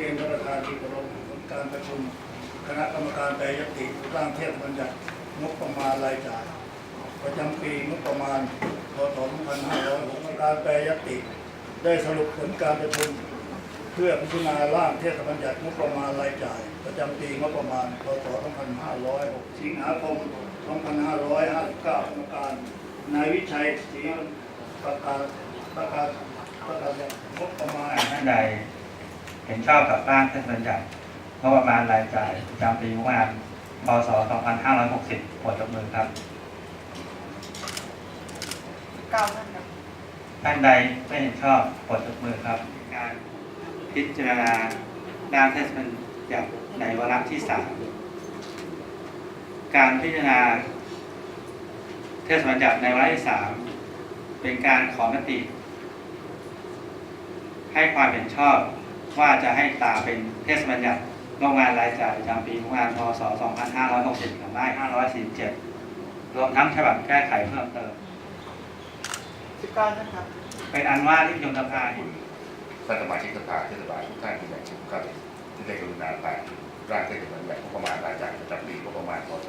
รียนท่านประธานที่เคารพผลการประชุม คณะกรรมการแปรยติร่างเทียบบัญญัติงบประมาณรายจ่ายประจำปีงบประมาณพศ2506การแปรยติได้สรุปผลการประชุม เพื่อพิจารณาร่างเทศบัญญัติงบประมาณรายจ่าย ประจำปีงบประมาณพศ2506สิงหาคม 2559กรรมการนายวิชัยศรีประกาศประกาศประกาศงบประมาณท่านใด เห็นชอบกับร่างเทศบัญญัติงบประมาณรายจ่ายประจำปีงบประมาณพศ 2560โปรดยกมือครับเก้าท่านครับท่านใดไม่เห็นชอบโปรดยกมือครับ การพิจารณาร่างเทศบัญญัติในวาระที่สามการพิจารณาเทศบัญญัติในวาระที่สามเป็นการขอมติ ให้ความเห็นชอบ ว่าจะให้ตามเป็นเทศบัญญัติงบประมาณรายจ่ายประจำปีงบประมาณพศ 2560กับได้547 รวมทั้งฉบับแก้ไขเพิ่มเติมสิบเก้าท่านครับ เป็นอันว่าที่ประชุมสภาท่านสมาชิกสภาเทศบาลทุกท่านที่อย่างชุมครับที่ได้กรุณาผ่านร่างเทศบัญญัติงบประมาณรายจ่ายประจำปีงบประมาณพศ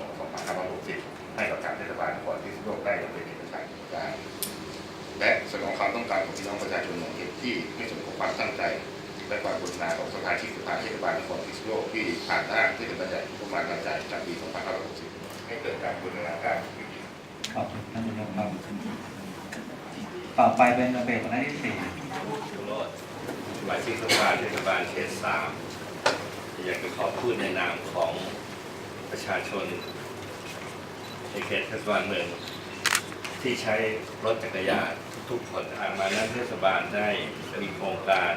2560 ให้กับทางเทศบาลนครพิษณุโลกได้อย่างเป็นเอกฉันท์ได้และสนองความต้องการของพี่น้องประชาชนอย่างเต็มที่ไม่สมกับความตั้งใจ และความกรุณาของสมาชิกสภาเทศบาลนครพิษณุโลกที่ผ่านร่างเทศบัญญัติงบประมาณรายจ่ายประจำปี 2560 ให้เกิดการบูรณาการขอบคุณท่านนายกครับต่อไปเป็นระเบียบวาระที่สี่คุณโรดสมาชิกสภาเทศบาลเขตสามอยากจะขอพูดในนามของประชาชนในเขตเทศบาลเมืองที่ใช้รถจักรยานทุกๆคนทางมานั้นเทศบาลได้มีโครงการ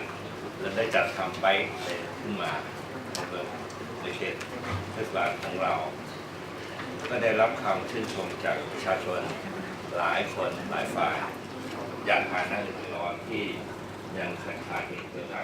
และได้จัดทำไปขึ้นมาในเมืองในเขตเทศบาลของเรา ก็ได้รับคำชื่นชมจากประชาชนหลายคนหลายฝ่ายยานพาหน้าเรือนๆที่ยังขาดขาดอีกต่างๆนั้นเราก็ได้